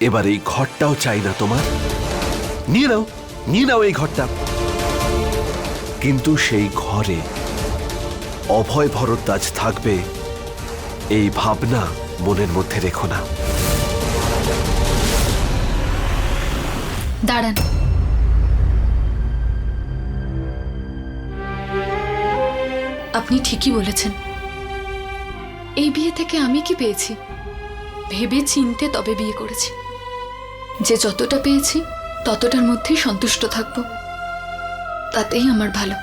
এবার এই ঘরটাও চাই না তোমার। নিয়ে নাও নিয়ে নাও এই ঘরটা। কিন্তু সেই ঘরে অভয় ভরদ্বাজ থাকবে, এই ভাবনা মনের মধ্যে রেখো না। দাঁড়ান। আপনি ঠিকই বলেছেন। এই বিয়ে থেকে আমি কি পেয়েছি? ভেবে চিনতে তবে বিয়ে করেছি। যে যতটা পেয়েছি, ততটার মধ্যেই সন্তুষ্ট থাকব। তাতেই আমার ভালো।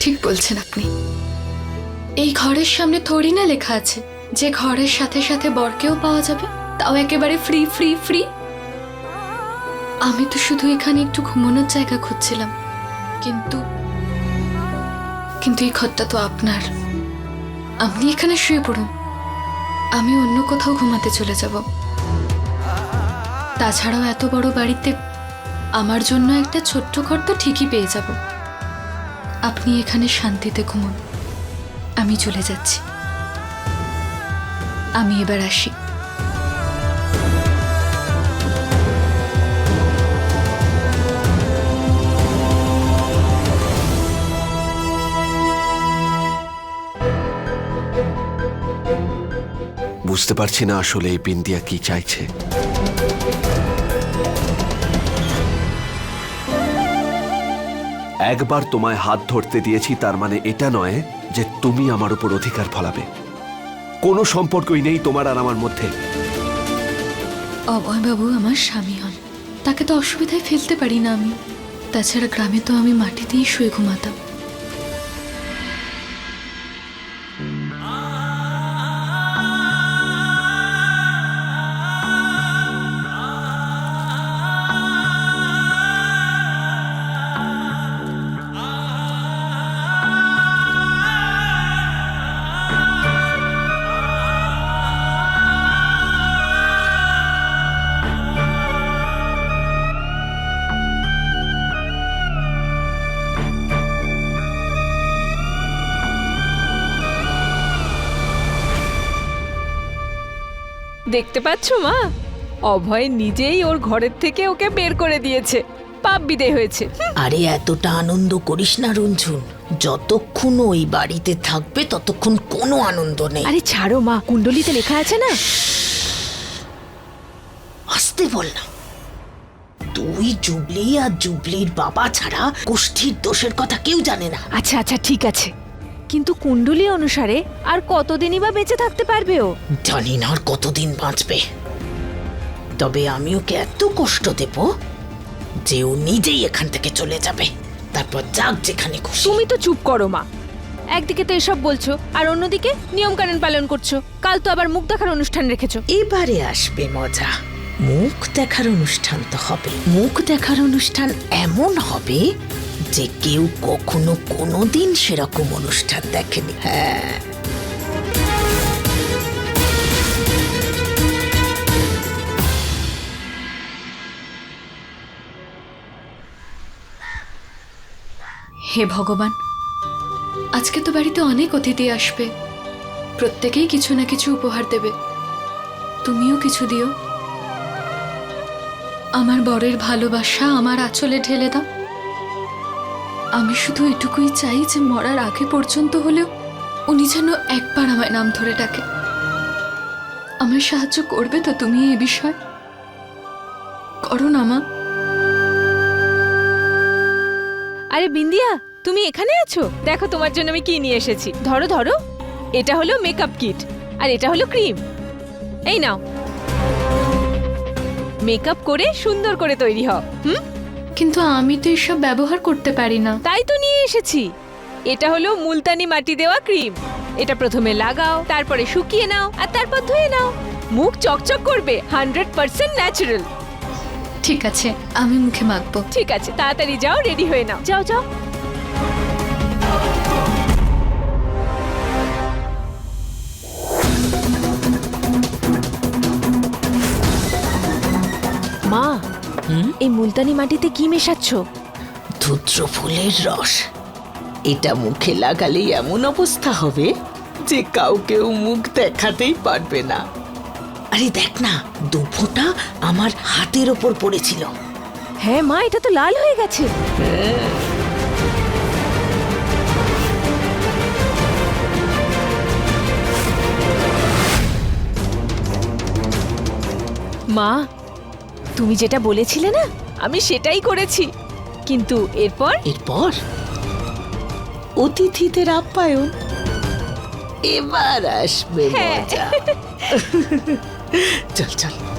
ঠিক বলছেন আপনি। এই ঘরের সামনে থোড়ি না লেখা আছে, যে ঘরের সাথে সাথে বরকেও পাওয়া যাবে, তাও একেবারে ফ্রি ফ্রি ফ্রি আমি তো শুধু এখানে একটু ঘুমানোর জায়গা খুঁজছিলাম, কিন্তু কিন্তু এই ঘরটা তো আপনার। আপনি এখানে শুয়ে পড়ুন। আমি অন্য কোথাও ঘুমাতে চলে যাব। তাছাড়াও এত বড় বাড়িতে আমার জন্য একটা ছোট্ট ঘর তো ঠিকই পেয়ে যাব। আপনি এখানে শান্তিতে ঘুমুন। আমি চলে যাচ্ছি। আমি এবার আসি। বুঝতে পারছি না আসলে এই বিন্দিয়া কি চাইছে। একবার তোমায় হাত ধরতে দিয়েছি, তার মানে এটা নয় যে তুমি আমার উপর অধিকার ফলাবে। কোনো সম্পর্কই নেই তোমার আর আমার মধ্যে। অভয়বাবু, আমার স্বামী হন। তাকে তো অসুবিধায় ফেলতে পারি না আমি। তাছাড়া গ্রামে তো আমি মাটিতেই শুয়ে ঘুমাতাম। দেখতে পাচ্ছ মা? অভয় নিজেই ওর ঘরের থেকে ওকে বের করে দিয়েছে। পাপ বিদে হয়েছে। আরে এতটা আনন্দ করিস না রঞ্জুন। যতক্ষণ ওই বাড়িতে থাকবে ততক্ষণ কোনো আনন্দ নেই। আরে ছাড়ো মা। কুণ্ডলিতে লেখা আছে না? আসতে বল না। তুই জুবলি আর জুবলির বাবা ছাড়া গোষ্ঠীর দোষের কথা কেউ জানে না। আচ্ছা আচ্ছা ঠিক আছে। কিন্তু কুণ্ডলী অনুসারে আর কতদিনই বা বেঁচে থাকতে পারবে ও? জানি না আর কতদিন বাঁচবে। তবে আমি ওকে এত কষ্ট দেব যে ও নিজেই এখান থেকে চলে যাবে। তারপর যাক যেখানে খুশি। তুমি তো চুপ করো মা। একদিকে তো এসব বলছো আর অন্যদিকে নিয়ম কানুন পালন করছ। কাল তো আবার মুখ দেখার অনুষ্ঠান রেখেছো। এবারে আসবে মজা। মুখ দেখার অনুষ্ঠান তো হবে। মুখ দেখার অনুষ্ঠান এমন হবে যে কেউ কখনো কোনোদিন সেরকম অনুষ্ঠান দেখেনি। হ্যাঁ। হে ভগবান, আজকে তো বাড়িতে অনেক অতিথি আসবে। প্রত্যেকেই কিছু না কিছু উপহার দেবে। তুমিও কিছু দিও। আমার বরের ভালোবাসা আমার আঁচলে ঢেলে দাও। আমি শুধু এটুকুই চাই যে মরার আগে পর্যন্ত হলেও উনি যেন একবার আমায় নাম ধরে ডাকে। আমার সাহায্য করবে তো তুমি এই বিষয়? করো না, মা। আরে বিন্দিয়া, তুমি এখানে আছো? দেখো তোমার জন্য আমি কি নিয়ে এসেছি। ধরো ধরো। এটা হলো মেকআপ কিট আর এটা হলো ক্রিম এই নাও। মেকআপ করে সুন্দর করে তৈরি হও, হুম? কিন্তু আমি তো এসব ব্যবহার করতে পারি না। তাই তো নিয়ে এসেছি। এটা হলো মুলতানি মাটি দেওয়া ক্রিম। এটা প্রথমে লাগাও তারপরে শুকিয়ে নাও আর তারপর ধুয়ে নাও। মুখ চকচক করবে হান্ড্রেড পার্সেন্ট ন্যাচারাল। ঠিক আছে আমি মুখে মাখবো। ঠিক আছে তাড়াতাড়ি যাও রেডি হয়ে নাও। যাও যাও। এই মুলতানি মাটিতে কি মেশাচ্ছ? ধুত্র ফুলের রস। এটা মুখে লাগালেই এমন অবস্থা হবে যে কাউকেও মুখ দেখাতেই পারবে না। আরে দেখ না দু ফোঁটা আমার হাতের ওপর পড়েছিল। হ্যাঁ মা এটা তো লাল হয়ে গেছে। মা তুমি যেটা বলেছিলে না আমি সেটাই করেছি। কিন্তু এরপর? এরপর? অতিথিদের আপ্যায়ন? এবার আসবে হ্যাঁ। মজা। চল চল।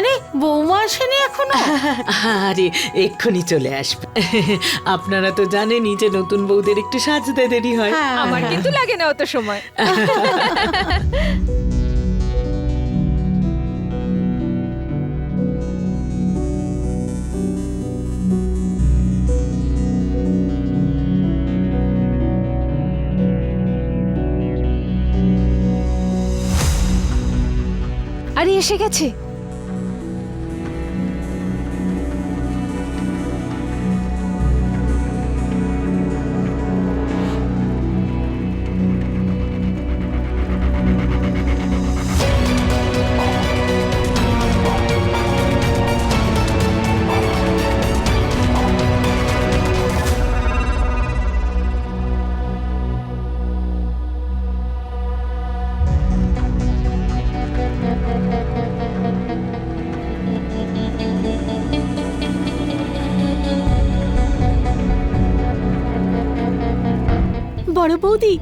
আরে বৌমা আসেনি এখনও? আরে এক্ষুনি চলে আসবে। আপনারা তো জানেনই যে নতুন বউদের একটু সাজতে দেরি হয়। হ্যাঁ, আমার কিন্তু লাগে না অত সময়। আরে এসে গেছে। বড় বৌদি।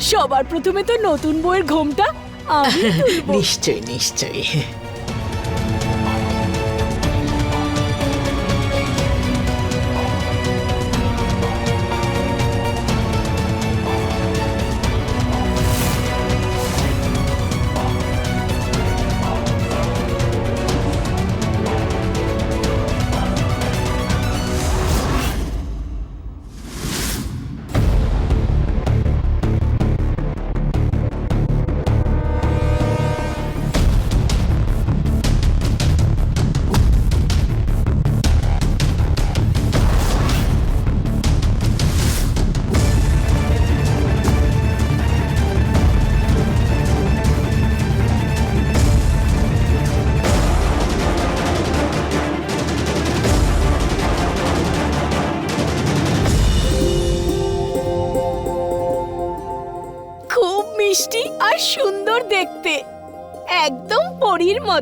সবার প্রথমে তো নতুন বইয়ের ঘোমটা তুলবো। নিশ্চয়ই নিশ্চয়ই।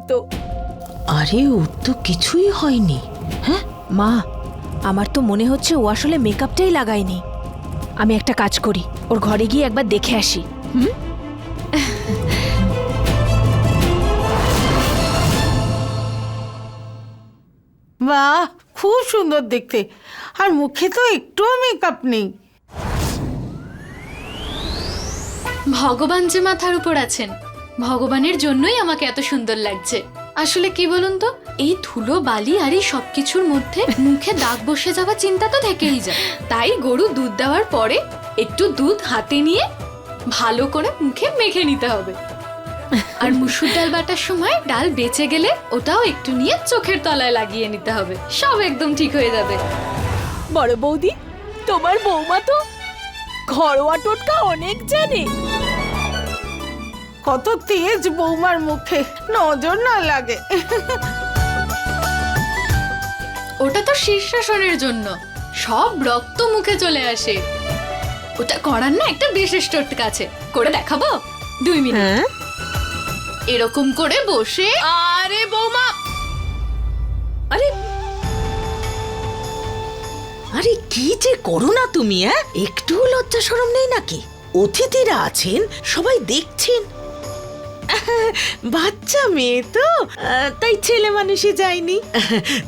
মতো আরে ওর তো কিছুই হয়নি। হ্যাঁ? মা আমার তো মনে হচ্ছে ও আসলে মেকআপটাই লাগায়নি। আমি একটা কাজ করি ওর ঘরে গিয়ে একবার দেখে আসি। হুম? বাহ খুব সুন্দর দেখতে। আর মুখে তো একটুও মেকআপ নেই। ভগবান যে মাথার উপর আছেন ভগবানের জন্যই আমাকে এত সুন্দর লাগছে। আসলে কি বলুন তো, এই ধুলো, বালি আর এই সবকিছুর মধ্যে মুখে দাগ বসে যাওয়া চিন্তা তো থেকেই যায়। তাই গরু দুধ দেওয়ার পরে একটু দুধ হাতে নিয়ে ভালো করে মুখে মেখে নিতে হবে। আর মুসুর ডাল বাটার সময় ডাল বেঁচে গেলে ওটাও একটু নিয়ে চোখের তলায় লাগিয়ে নিতে হবে। সব একদম ঠিক হয়ে যাবে। বড় বৌদি, তোমার বৌমা তো ঘরোয়া টোটকা অনেক জানে। কত তেজ বৌমার মুখে। নজর না লাগে। ওটা তো শীর্ষাসনের জন্য। সব রক্ত মুখে চলে আসে। ওটা করার না একটা বিশেষ টোটকা আছে। করে দেখাবো? দুই মিনিট। হ্যাঁ? এরকম করে বসে। আরে বৌমা! আরে! আরে কি যে করো না তুমি হ্যাঁ একটুও লজ্জা সরম নেই নাকি? অতিথিরা আছেন সবাই দেখছেন। বাচ্চা মেয়ে তো। তাই ছেলে মানুষই যায়নি।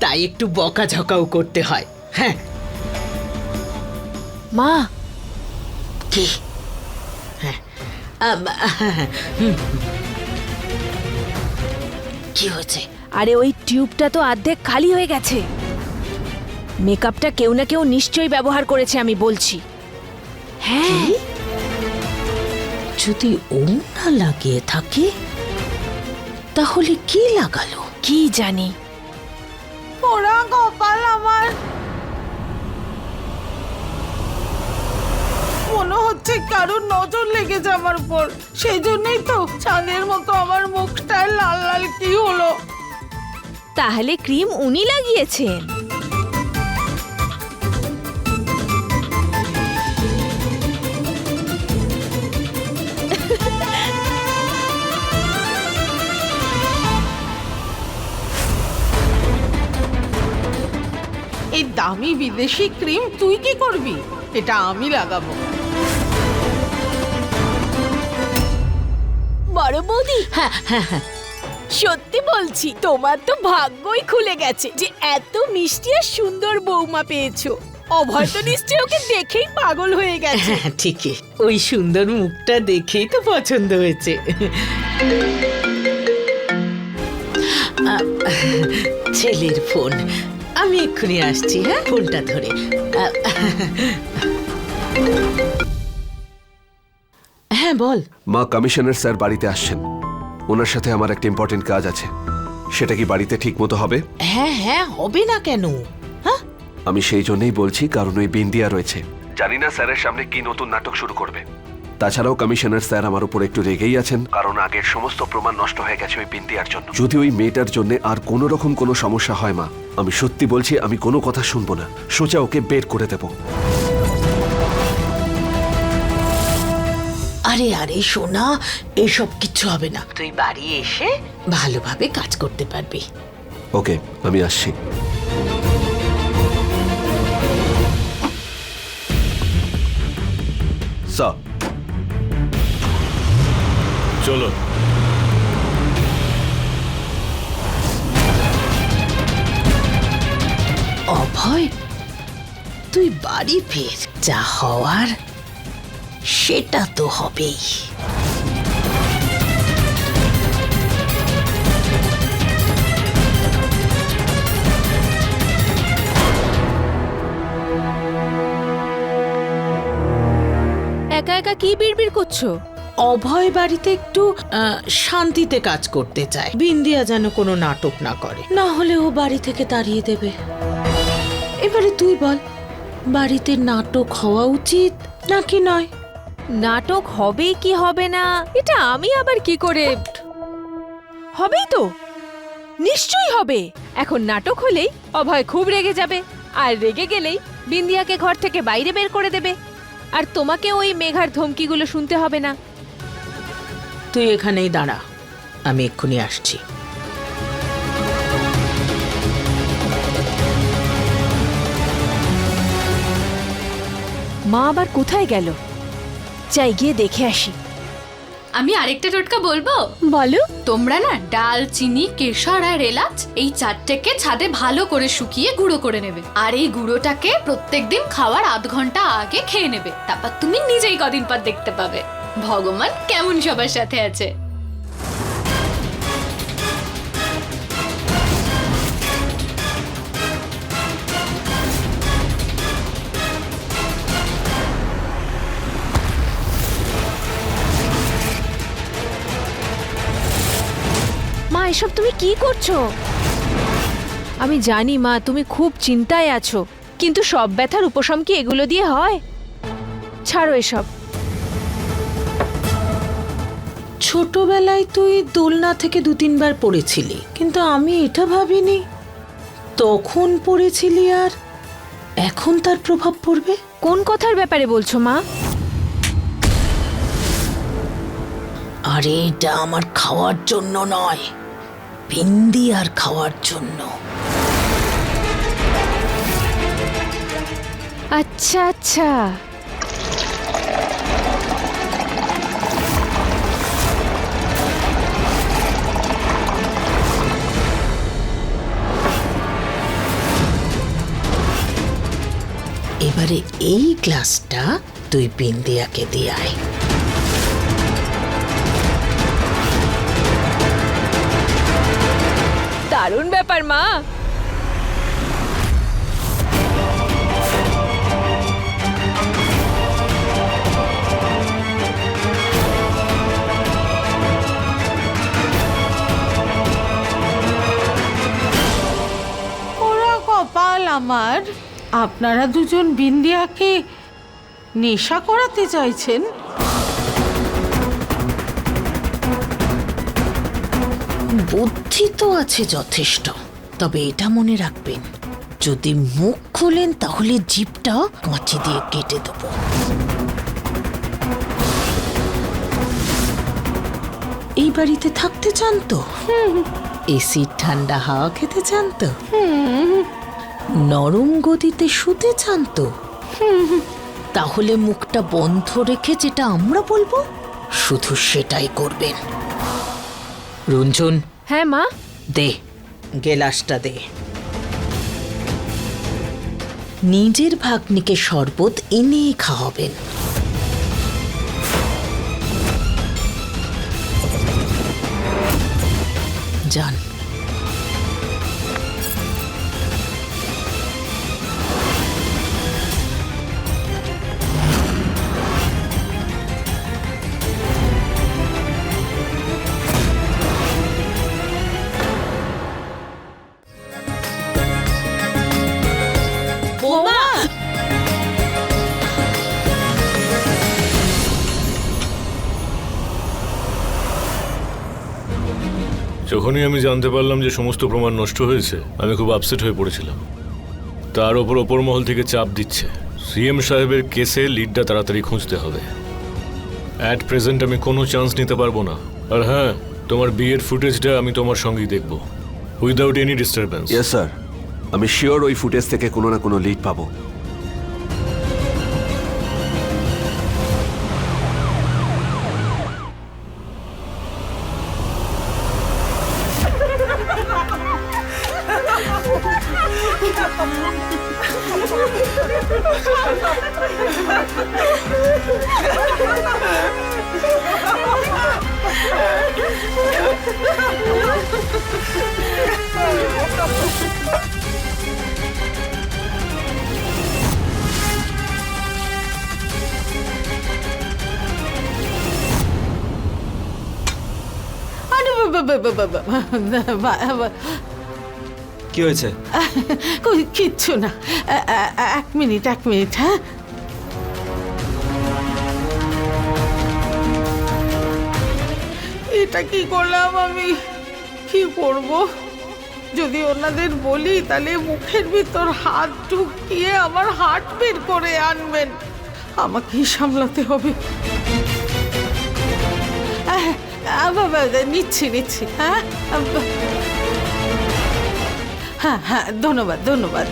তাই একটু বকাঝকাও করতে হয়। হ্যাঁ। মা। কি? হ্যাঁ। কি হয়েছে? আরে ওই টিউবটা তো অর্ধেক খালি হয়ে গেছে। মেকআপটা কেউ না কেউ নিশ্চয়ই ব্যবহার করেছে আমি বলছি। হ্যাঁ। যদি ও না লাগিয়ে থাকে তাহলে কি লাগালো? কি জানি। পোড়া কপাল আমার। মনে হচ্ছে কারোর নজর লেগেছে আমার উপর। সেই জন্যই তো চাঁদের মতো আমার মুখটা লাল লাল কি হলো? তাহলে ক্রিম উনি লাগিয়েছেন। দামি বিদেশি ক্রিম তুই কি করবি? এটা আমি লাগাবো। বড় বৌদি। হ্যাঁ হ্যাঁ হ্যাঁ। সত্যি বলছি তোমার তো ভাগ্যই খুলে গেছে যে এত মিষ্টি আর সুন্দর বৌমা পেয়েছ। অভয় তো নিশ্চয়ই ওকে দেখেই পাগল হয়ে গেছে। হ্যাঁ ঠিকই। ওই সুন্দর মুখটা দেখেই তো পছন্দ হয়েছে। ছেলের ফোন। আমি এক্ষুনি আসছি হ্যাঁ? ফোনটা ধরে। হ্যাঁ বল। মা কমিশনার স্যার বাড়িতে আসছেন। ওনার সাথে আমার একটা ইম্পর্টেন্ট কাজ আছে। সেটা কি বাড়িতে ঠিক মতো হবে? হ্যাঁ হ্যাঁ হবে না কেন? হ্যাঁ? আমি সেই জন্যই বলছি কারণ ওই বিন্দিয়া রয়েছে। জানি না স্যারের সামনে কি নতুন নাটক শুরু করবে। তাছাড়াও কমিশনার স্যার আমার উপর একটু রেগেই আছেন। কারণ আগের সমস্ত প্রমাণ নষ্ট হয়ে গেছে ওই বিন্দিয়ার জন্য। যদি ওই মেয়েটার জন্য আর কোনো রকম কোনো সমস্যা হয় মা আমি সত্যি বলছি আমি কোনো কথা শুনব না। সোজা ওকে বের করে দেবো। আরে আরে সোনা এসব কিচ্ছু হবে না। তুই বাড়ি এসে ভালোভাবে কাজ করতে পারবি। ওকে আমি আসছি। স্যার চলো। অভয় তুই বাড়ি ফের। যা হওয়ার সেটা তো হবেই। একা একা কি বিড়বিড় করছ? অভয় বাড়িতে একটু শান্তিতে কাজ করতে চায়। বিন্দিয়া যেন কোনো নাটক না করে। না হলে ও বাড়ি থেকে তাড়িয়ে দেবে। এবারে তুই বল, বাড়িতে নাটক হওয়া উচিত নাকি নয়? নাটক হবে কি হবে না, এটা আমি আবার কি করে হবেই তো, নিশ্চয়ই হবে। এখন নাটক হলেই অভয় খুব রেগে যাবে, আর রেগে গেলেই বিন্দিয়াকে ঘর থেকে বাইরে বের করে দেবে। আর তোমাকে ওই মেঘার ধমকিগুলো শুনতে হবে না। তুই এখানেই দাঁড়া। আমি এক্ষুনি আসছি। মা আবার কোথায় গেল? চাই গিয়ে দেখে আসি। আমি আরেকটা টোটকা বলব? বলো। তোমরা না ডাল চিনি কেশর আর এলাচ এই চারটেকে ছাদে ভালো করে শুকিয়ে গুঁড়ো করে নেবে। আর এই গুঁড়োটাকে প্রত্যেকদিন খাওয়ার আধ ঘণ্টা আগে খেয়ে নেবে। তারপর তুমি নিজেই কদিন পর দেখতে পাবে। ভগবান কেমন সবার সাথে আছে? মা, এসব তুমি কি করছ? আমি জানি মা, তুমি খুব চিন্তায় আছো, কিন্তু সব ব্যথার উপশম কি এগুলো দিয়ে হয়? ছাড়ো এসব। ছোটবেলায় তুই দোলনা থেকে দু তিনবার পড়েছিলি কিন্তু আমি এটা ভাবিনি। তখন পড়েছিলি আর এখন তার প্রভাব পড়বে? কোন কথার ব্যাপারে বলছো মা? আরে এটা আমার খাওয়ার জন্য নয় বিন্দি আর খাওয়ার জন্য। আচ্ছা আচ্ছা। এবারে এই গ্লাসটা তুই বিন্দিয়াকে দিয়ে আয়। দারুণ ব্যাপার মা। স্যার আপনারা দুজন বিন্দিয়াকে নেশা করাতে চাইছেন? বুদ্ধি তো আছে যথেষ্ট তবে এটা মনে রাখবেন যদি মুখ খোলেন তাহলে জিপটা কাঁচি দিয়ে কেটে দেবো। এই বাড়িতে থাকতে চান তো? এসির ঠান্ডা হাওয়া খেতে চান তো? নরম গদিতে শুতে চান তো। তাহলে মুখটা বন্ধ রেখে যেটা আমরা বলব শুধু সেটাই করবেন। রঞ্জন। হ্যাঁ মা? দে গেলাসটা দে। নিজের ভাগ্নিকে শরবত এনে খাওয়াবেন। যান। যখনই আমি জানতে পারলাম যে সমস্ত প্রমাণ নষ্ট হয়েছে, আমি খুব আপসেট হয়ে পড়েছিলাম। তার ওপর ওপর মহল থেকে চাপ দিচ্ছে। সিএম সাহেবের কেসে লিডটা তাড়াতাড়ি খুঁজতে হবে। অ্যাট প্রেজেন্ট আমি কোনো চান্স নিতে পারব না। আর হ্যাঁ তোমার বিয়ের ফুটেজটা আমি তোমার সঙ্গেই দেখব। Without any disturbance yes sir আমি শিওর ওই ফুটেজ থেকে কোনো না কোনো লিড পাবো। কি হয়েছে? কিচ্ছু না। এক মিনিট এক মিনিট হ্যাঁ? এটা কি করলাম আমি? কি করব? যদি ওনাদের বলি, তাহলে মুখের ভিতর হাত ঢুকিয়ে আমার হাট বের করে আনবেন। আমাকেই সামলাতে হবে। নিচ্ছি নিচ্ছি হ্যাঁ? হ্যাঁ হ্যাঁ ধন্যবাদ ধন্যবাদ।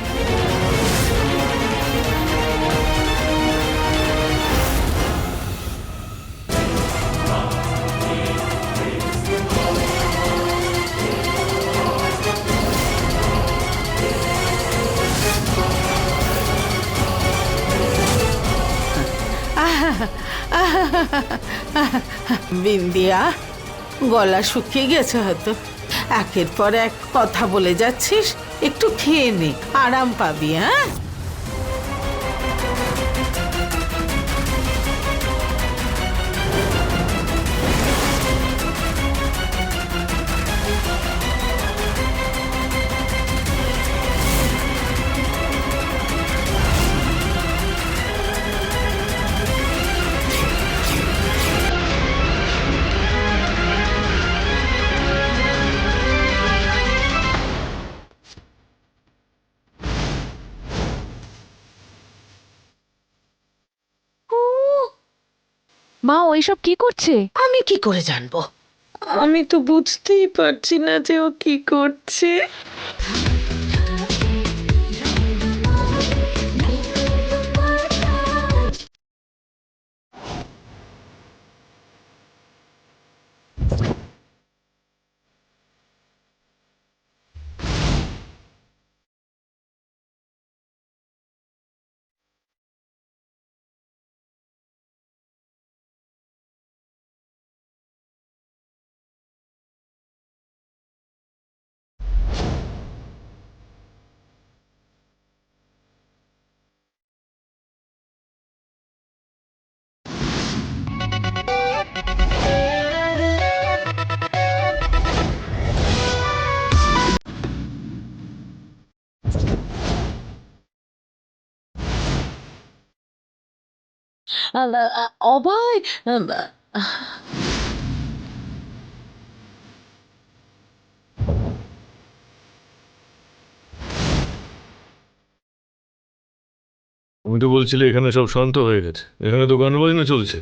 বিন্দিয়া গলা শুকিয়ে গেছে হয়তো। একের পর এক কথা বলে যাচ্ছিস একটু খেয়ে নে আরাম পাবি হ্যাঁ? মা ওইসব কি করছে? আমি কি করে জানব? আমি তো বুঝতেই পারছি না যে ও কি করছে। অভয় তুমি তো বলছিলে এখানে সব শান্ত হয়ে গেছে। এখানে তো গান বাজনা চলছে।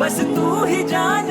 बस तू ही जान